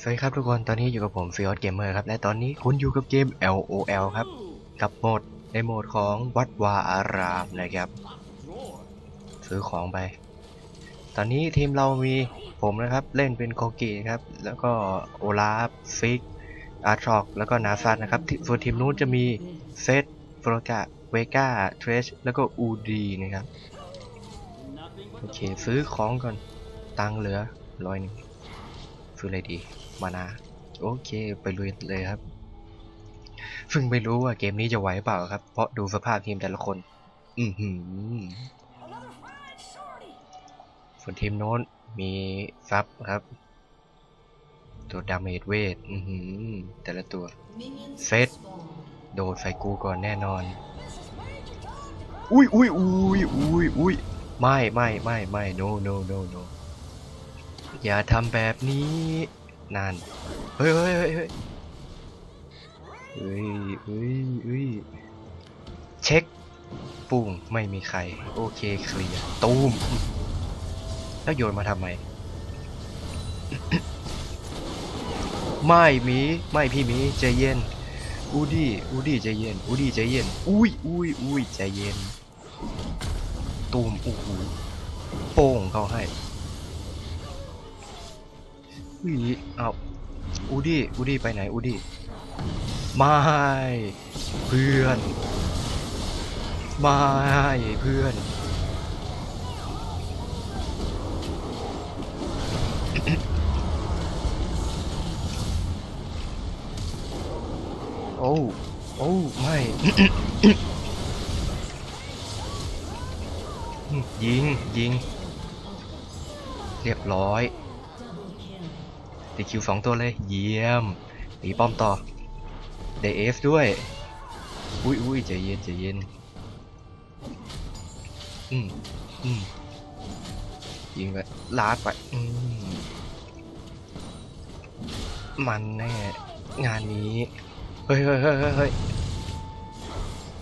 สวัสดีครับทุกคนตอนนี้อยู่กับผมฟิออสเกมเมอร์ครับ และตอนนี้คุณอยู่กับเกม LOL ครับ กับโหมดในโหมดของวัดวาอารามนะครับ ซื้อของไป ตอนนี้ทีมเรามีผมนะครับ เล่นเป็นโคกิครับ แล้วก็โอลาฟฟิกอาร์ทรอกแล้วก็นาซันนะครับส่วนทีมนู้นจะมีเซตโฟรกะเวกาเทรชแล้วก็อูดีนะครับ โอเค ซื้อของก่อน ตังเหลือร้อยหนึ่ง ซื้ออะไรดี มานาโอเค ไปลุยเลยครับ ซึ่งไม่รู้ว่าเกมนี้จะไหวเปล่าครับ เพราะดูสภาพทีมแต่ละคน อือหือส่วนทีมโน้นมีซับครับ ตัวดาเมจเวทอือหือแต่ละตัวเซตโดดใส่กูก่อนแน่นอน อุ้ยอุ้ยอุ้ยอุ้ยอุ้ยไม่ไม่ไม่ไม่ no no no no อย่าทำแบบนี้ นั่น เฮ้ยเฮ้ยเฮ้ยเฮ้ยเฮ้ยเฮ้ยเฮ้ยเช็คปุ้งไม่มีใคร โอเคเคลียร์ตูม แล้วโยนมาทำไม ไม่มีไม่พี่มีใจเย็น อูดี้อูดี้ใจเย็น อูดี้ใจเย็น อุ้ยอุ้ยอุ้ยใจเย็น ตูมโอ้โหโป้งเขาให้ อุ้ยเอาอูดี้อูดี้ไปไหนอูดี้ไม่เพื่อนไม่เพื่อนโอ้โอ้ไม่ยิงยิง เรียบร้อย ตีคิวสองตัวเลย เยี่ยมตีป้อมต่อเดเอฟด้วย อุ้ยอุ้ยใจเย็นใจเย็น อืมอืมยิงไปลากไป อืมมันแน่ งานนี้เฮ้ยเฮ้ยเฮ้ยเฮ้ยเฮ้ย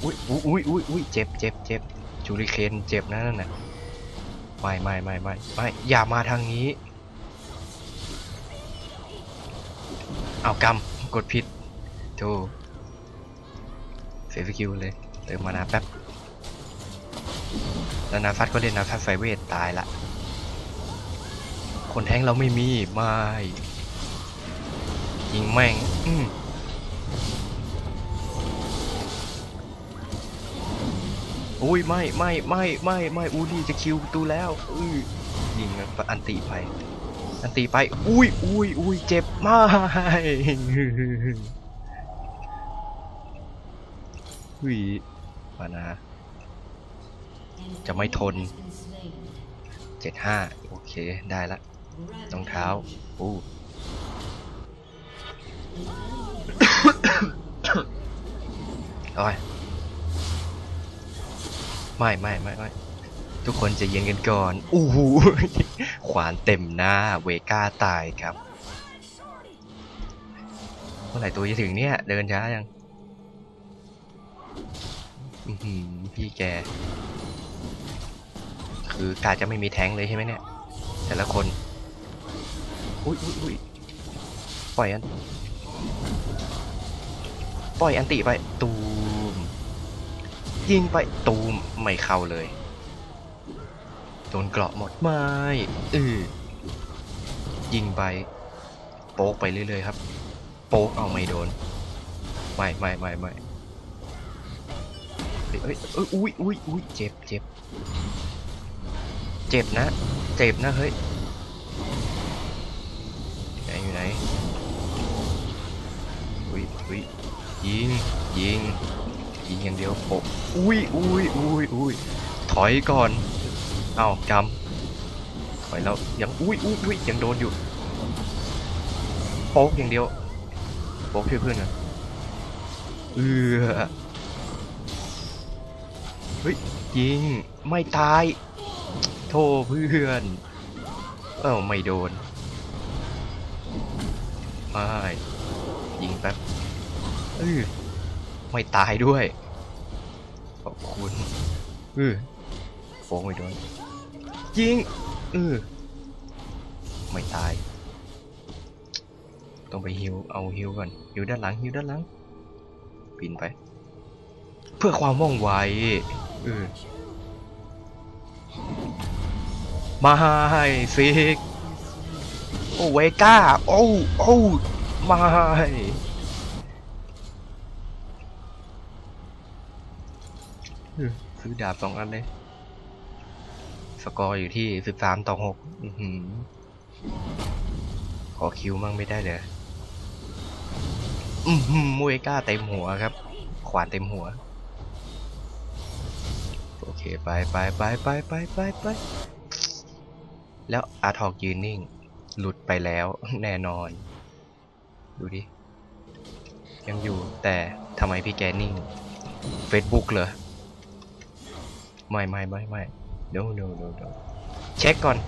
อุ้ยอุ้ยอุ้ยอุ้ยเจ็บเจ็บเจ็บจูริเคนเจ็บนะนั่นน่ะไม่ไม่ไม่ไม่ไม่อย่ามาทางนี้ เอากำกดผิดโธ่เซฟคิวเลย เติมมานาแป๊บแล้วนาฟัดก็เล่นนาฟัดไฟเวทตายละ คนแทงเราไม่มี ไม่ยิงแม่งอืมอุ้ยไม่ไม่ไม่ไม่ไม่อูดีจะคิวตูแล้วอุ้ยยิงอันตีไป อันตีไป อุ้ยอุ้ยอุ้ยเจ็บมากอุ้ยมานะ จะไม่ทนเจ็ดห้าโอเค ได้ละรองเท้าอู้โอ้ยไม่ไม่ไม่ไม่ ทุกคนจะเย็นกันก่อน อู้หูขวานเต็มหน้า เวก้าตายครับ เมื่อไหร่ตัวจะถึงเนี่ย เดินช้ายังพี่แก คือกาจะไม่มีแท้งเลยใช่ไหมเนี่ย แต่ละคน อุ้ยอุ้ยอุ้ยปล่อยอัน ปล่อยอันติไป ตูม ยิงไปตูม ไม่เข้าเลย โดนเกราะหมดไม่เออยิงไป โป๊กไปเรื่อยๆครับ โป๊กเอาไม่โดน ไม่ไม่ไม่ไม่เฮ้ยเอ้ยเอ้ยอุ้ยอุ้ยอุ้ยเจ็บเจ็บเจ็บนะ เจ็บนะเฮ้ยไหนอยู่ไหนอุ้ยอุ้ยยิงยิงยิงอย่างเดียวโปะอุ้ยอุ้ยอุ้ยอุ้ยถอยก่อน อากำถอยแล้วยังอุ้ยอุ้ยอุ้ยยังโดนอยู่โป๊กอย่างเดียวโป๊กช่วยเพื่อนหน่อยเออเฮ้ยยิงไม่ตาย โทษเพื่อน เอ้าไม่โดนไม่ยิงแป๊บเออไม่ตายด้วย ขอบคุณเออโฟงไม่โดน ยิงเออไม่ตาย ต้องไปฮิวเอาฮิวก่อนฮิวด้านหลังฮิวด้านหลังปีนไป เพื่อความว่องไวเออมาให้ฟิกโอ้เวก้าโอ้โอ้มาให้เออซื้อดาบสองอันเลย สกอร์อยู่ที่สิบสามต่อหกขอคิวมั่งไม่ได้เลยอือหือมวยก้าเต็มหัวครับ ขวานเต็มหัว โอเคไปไปไปไปไปไปไปแล้วอาทอกยืนนิ่ง หลุดไปแล้วแน่นอน ดูดิ ยังอยู่แต่ทำไมพี่แกนิ่ง Facebook เหรอ ไม่ไม่ไม่ไม่ no no no no เช็คก่อน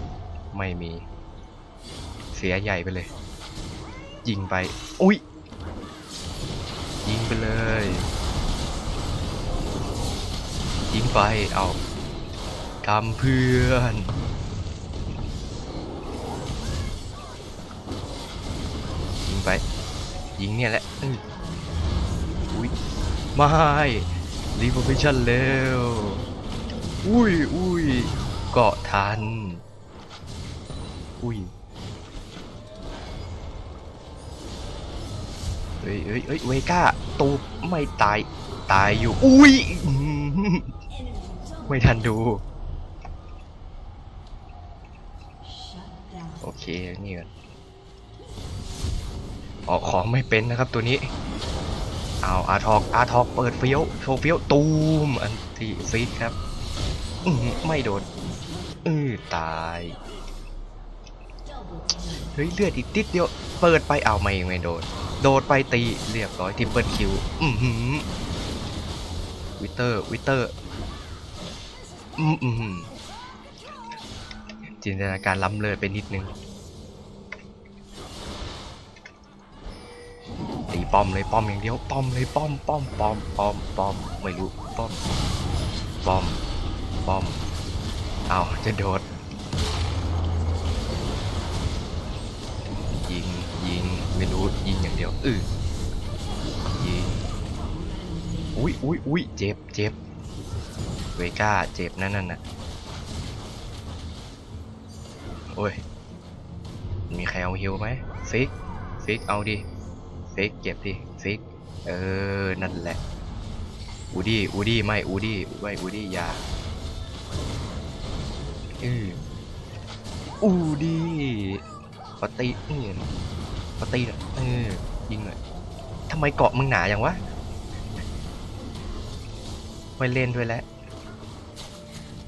ไม่มี เสียใหญ่ไปเลย ยิงไป อุ้ย ยิงไปเลย ยิงไป เอากำเพื่อนยิงไป ยิงเนี่ยแหละอุ้ยไม่รีโพฟิชั่นเร็ว อุ้ยอุ้ยเกาะทัน อุ้ยเฮ้ยเฮ้ยเฮ้ยเวก้าตูบไม่ตาย ตายอยู่ อุ้ย ไม่ทันดู โอเค นี่ก่อนออกของไม่เป็นนะครับตัวนี้ เอาอาทอกอาทอกเปิดเฟี้ยว โชว์เฟี้ยว ตูม อันที่ฟีดครับ ไม่โดนอือตาย เฮ้ย เลือดอีกติดเดียว เปิดไปเอาไม่ไม่โดน โดดไปตีเรียบร้อยทิปเปิลคิว อือหือวิเตอร์ วิเตอร์ อืมอือหือจินตนาการล้ำเลยไปนิดนึง ตีป้อมเลยป้อมอย่างเดียว ป้อมเลยป้อมป้อมป้อมป้อมป้อมไม่รู้ป้อมป้อม ป้อม เอาจะโดด ยิง ยิง ไม่รู้ ยิงอย่างเดียว อือยิง อุ้ยอุ้ยอุ้ยเจ็บเจ็บเวก้า เจ็บนั่นน่ะโอ้ย มีใครเอาฮิวไหมฟิก ฟิก เอาดิ ฟิก เก็บดิ ฟิก เออ นั่นแหละ อูดี้ อูดี้ ไม่ อูดี้ ไม่ อูดี้ อย่า อืออูดี้ขอตีนี่ขอตีหน่อยเออยิงหน่อยทำไมเกาะมึงหนาอย่างวะไม่เล่นด้วยแล้ว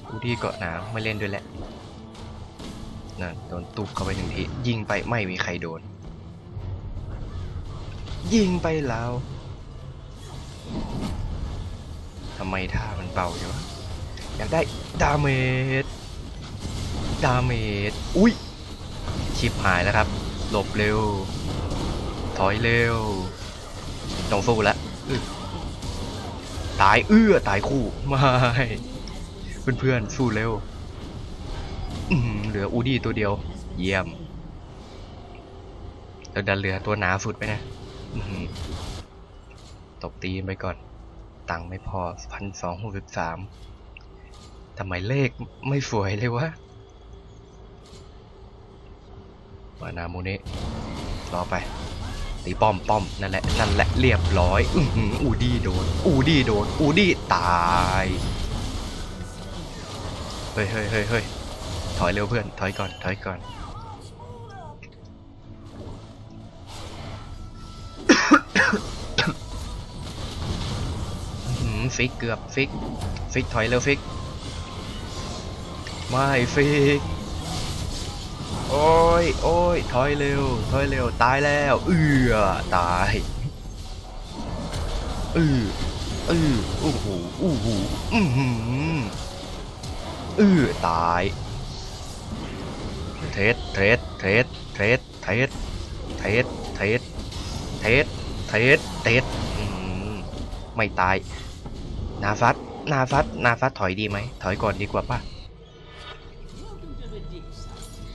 อูดีเกาะหนาไม่เล่นด้วยแล้วนั่นโดนตุบเข้าไปหนึ่งทียิงไปไม่มีใครโดน ยิงไปแล้วทำไมท่ามันเบาจังวะอยากได้ดาเมจ ดาเมจอุ้ยชิบหายแล้วครับ หลบเร็ว ถอยเร็วต้องสู้แล้วอึ๊ะตายเอื้อตายคู่ไม่เพื่อนๆสู้เร็วเหลืออูดี้ตัวเดียว เยี่ยมแล้วดันเหลือตัวหนาสุดไปนะตบตีไปก่อน ตังค์ไม่พอพันสองหกสิบสามทำไมเลขไม่สวยเลยวะ มานาโมเนะรอไป ตีป้อมป้อมนั่นแหละนั่นแหละเรียบร้อยอือหืออูดี้โดนอูดี้โดนอูดี้ตายเฮ้ยเฮ้ยเฮ้ยเฮ้ยถอยเร็วเพื่อนถอยก่อนถอยก่อนอื้อหือฟิกเกือบฟิกฟิกถอยเร็วฟิกไม่ฟิก ยโอ้ยถอยเร็วถอยเร็วตายแล้ว เอือตายอืออืออู้หูอู้หูอือหืออือตายเทสเทสเทสเทสเทสเทสเทสเทสเทสเทสไม่ตายนาฟัดนาฟัดนาฟัดถอยดีไหมถอยก่อนดีกว่าป่ะ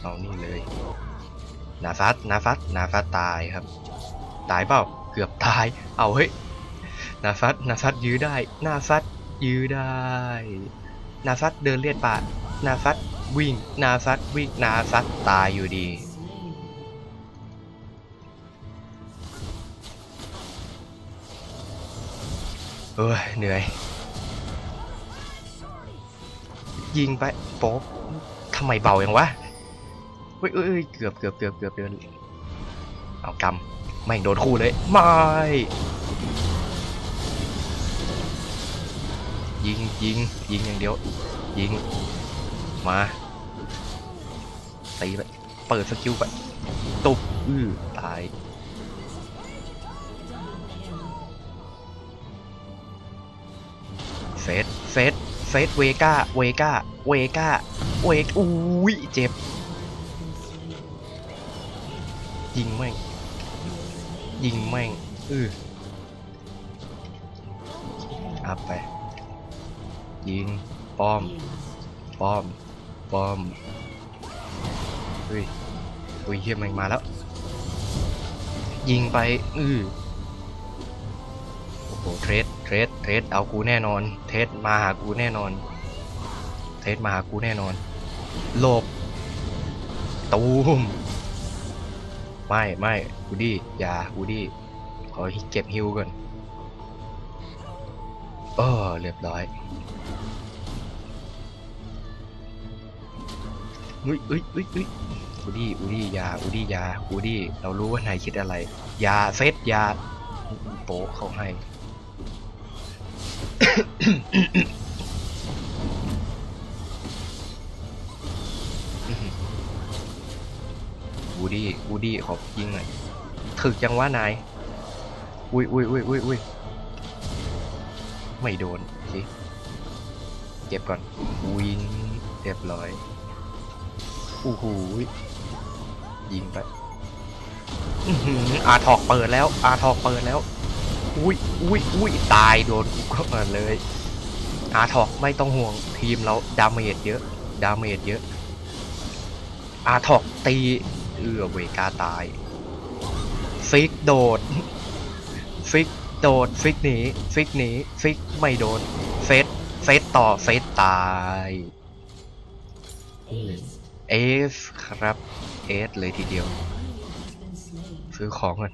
เอานี่เลยนาฟัดนาฟัดนาฟัดตายครับ ตายเปล่าเกือบตาย เอาเฮ้ยนาฟัดนาฟัดยื้อได้นาฟัดยื้อได้นาฟัดเดินเลียดป่านาฟัดวิ่งนาฟัดวิ่งนาฟัดตายอยู่ดีเอ้ยเหนื่อย ยิงไปโป๊บทำไมเบาอย่างวะ เฮ้ยเอ้ยเอ้ยเกือบเกือบเกือบเกือบเดเอากำไม่งโดนคู่เลยไม่ยิงยิงยิงอย่างเดียว ยิง มาตีไปเปิดสกิลไปตุบอื้อตายเซตเซตเซตเวก้าเวก้าเวก้าเวกอุ้ยเจ็บ ยิงแม่ง ยิงแม่งอืออัพไป ยิง ป้อม ป้อม ป้อมเฮ้ยอุ้ยเฮียแม่งมาแล้ว ยิงไป อือโอ้โห เทรด เทรด เทรด เอากูแน่นอน เทรดมาหากูแน่นอน เทรดมาหากูแน่นอนโลบ ตูม ไม่ไม่กูดี้อย่ากูดี้ขอเก็บฮิวก่อนเออเรียบร้อยอุ้ยอุ้ยอุ้ยอุ้ยอูดี้อูดี้อยาอูดี้อยาอูดี้เรารู้ว่านายคิดอะไรอยาเซตอยาโปะเขาให้ ดี้วูดี้ขอยิงหน่อยถึกจังว่านาย อุ้ยอุ้ยอุ้ยอุ้ยอุ้ยไม่โดนสิเก็บก่อนวินเรียบร้อยอู้หูยยิงไปอาทอกเปิดแล้ว อาทอกเปิดแล้ว อุ้ยอุ้ยอุ้ยตายโดนกูเข้ามาเลย อาทอกไม่ต้องห่วงทีมเราดาเมจเยอะ ดาเมจเยอะ อาทอกตี เอื้อเวกาตาย ฟิกโดด ฟิกโดด ฟิกหนี ฟิกหนี ฟิกไม่โดน เฟส เฟสต่อ เฟสตายเอฟครับ เอสเลยทีเดียว ซื้อของกัน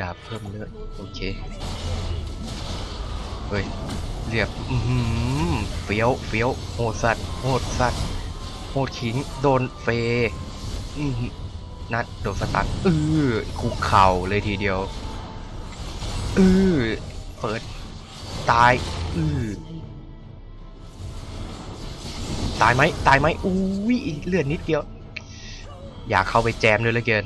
ดาบเพิ่มเลือดโอเค เฮ้ย เรียบอือหือเฟี้ยว เฟี้ยว โหดสัตว์ โหดสัตว์ โหดขิง โดนเฟ นัดโดนสตันเออคุกเข่าเลยทีเดียวเออเปิด ตายเออตายไหมตายไหมอุ้ยเลือดนิดเดียว อยากเข้าไปแจมเลยลยเกิน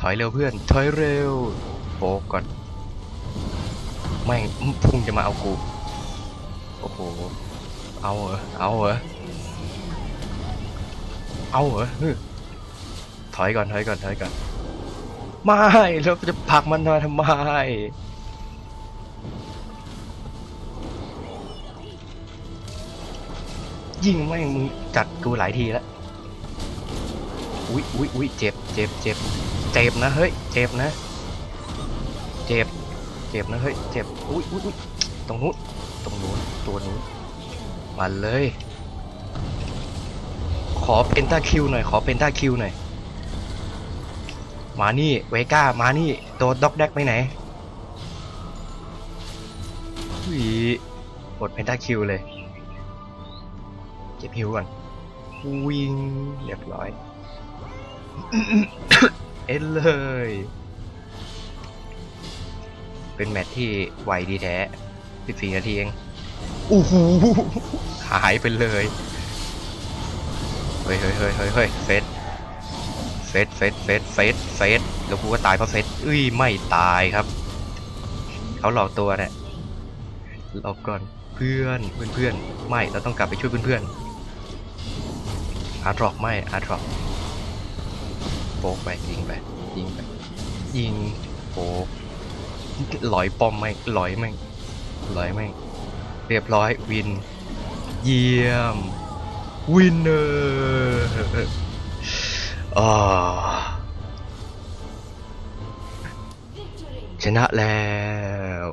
ถอยเร็วเพื่อน ถอยเร็วโบกก่อนแม่งพุ่งจะมาเอากู โอ้โห เอาเหรอ เอาเหรอ เอาเหรอถอยก่อนถอยก่อนถอยก่อน ไม่แล้วจะผลักมันมาทำไม ยิงไม่มึงจัดกูหลายทีแล้วอุ๊ยอุ๊ยอุ๊ยเจ็บเจ็บเจ็บเจ็บนะเฮ้ยเจ็บนะ เจ็บเจ็บนะเฮ้ยเจ็บอุ๊ยอุ๊ยอุ๊ยตรงนู้นตรงนู้นตัวนู้นมาเลย ขอเป็นต้าคิวหน่อย ขอเป็นต้าคิวหน่อย มานี่เวก้า มานี่ โดนด็อกแดกไปไหนหุยกดเป็นต้าคิวเลย เก็บฮิวก่อน วิ่งเรียบร้อย เอ็นเลย เป็นแมตที่ไวดีแท้ 14 นาทีเองโอ้โหหายไปเลย เฮ้ยเฮ้ยเฮ้ยเฮ้ยเฮ้ยเฟสเฟสเฟสเฟสเฟสเฟสแล้วกูก็ตายเพราะเฟสอุ้ยไม่ตายครับ เขาหลอกตัวเนี่ยหลอกก่อนเพื่อนเพื่อนเพื่อนไม่เราต้องกลับไปช่วยเพื่อนเพื่อนอาร์ทรอกไม่อาร์ทรอกโป๊กไปยิงไปยิงไปยิงโป๊กลอยปอมไม่ลอยแม่ลอยแม่เรียบร้อยวิน เยี่ยม วินเนอร์ชนะแล้ว